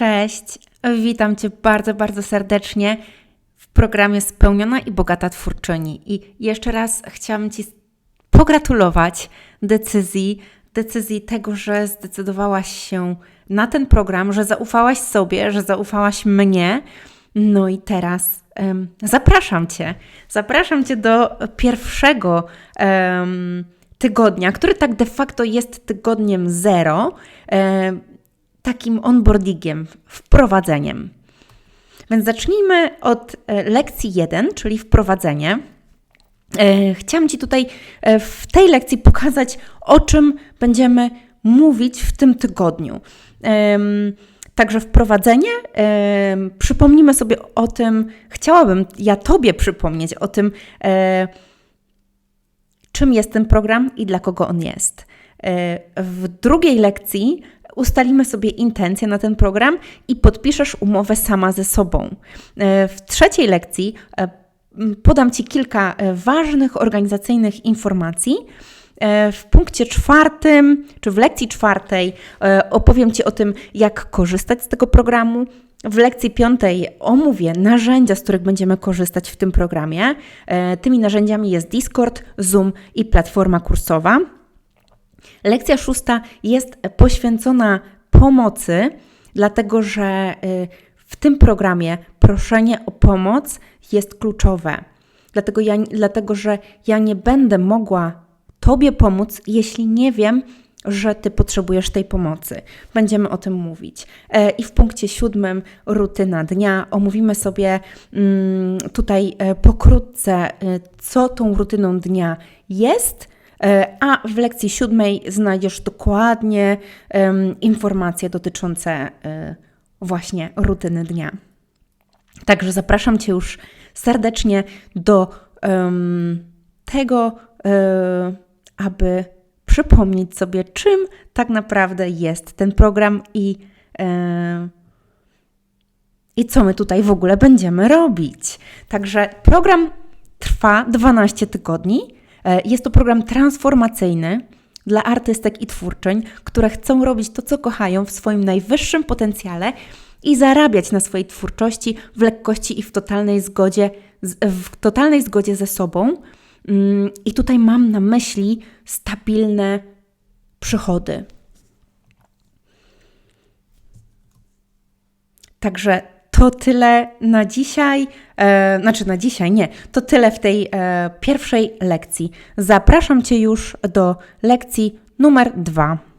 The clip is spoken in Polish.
Cześć, witam Cię bardzo, bardzo serdecznie w programie Spełniona i Bogata Twórczyni. I jeszcze raz chciałam Ci pogratulować decyzji, decyzji tego, że zdecydowałaś się na ten program, że zaufałaś sobie, że zaufałaś mnie. No i teraz em, zapraszam Cię. Zapraszam Cię do pierwszego em, tygodnia, który tak de facto jest tygodniem zero. em, takim onboardingiem, wprowadzeniem. Więc zacznijmy od e, lekcji 1, czyli wprowadzenie. E, Chciałam Ci tutaj e, w tej lekcji pokazać, o czym będziemy mówić w tym tygodniu. Także wprowadzenie, przypomnimy sobie o tym, chciałabym ja Tobie przypomnieć o tym, czym jest ten program i dla kogo on jest. W drugiej lekcji ustalimy sobie intencje na ten program i podpiszesz umowę sama ze sobą. E, W trzeciej lekcji e, podam Ci kilka e, ważnych organizacyjnych informacji. W punkcie czwartym, czy w lekcji czwartej, opowiem Ci o tym, jak korzystać z tego programu. W lekcji piątej omówię narzędzia, z których będziemy korzystać w tym programie. Tymi narzędziami jest Discord, Zoom i platforma kursowa. Lekcja szósta jest poświęcona pomocy, dlatego że y, w tym programie proszenie o pomoc jest kluczowe. Dlatego, ja, dlatego, że ja nie będę mogła Tobie pomóc, jeśli nie wiem, że Ty potrzebujesz tej pomocy. Będziemy o tym mówić. E, I w punkcie siódmym, rutyna dnia, omówimy sobie mm, tutaj e, pokrótce, e, co tą rutyną dnia jest, A w lekcji siódmej znajdziesz dokładnie informacje dotyczące e, właśnie rutyny dnia. Także zapraszam Cię już serdecznie do tego, e, aby przypomnieć sobie, czym tak naprawdę jest ten program i, e, i co my tutaj w ogóle będziemy robić. Także program trwa 12 tygodni. E, Jest to program transformacyjny dla artystek i twórczyń, które chcą robić to, co kochają w swoim najwyższym potencjale i zarabiać na swojej twórczości w lekkości i w totalnej zgodzie, w totalnej zgodzie ze sobą. Mm, I tutaj mam na myśli stabilne przychody. Także to tyle na dzisiaj. E, znaczy na dzisiaj nie. To tyle w tej e, pierwszej lekcji. Zapraszam Cię już do lekcji numer dwa.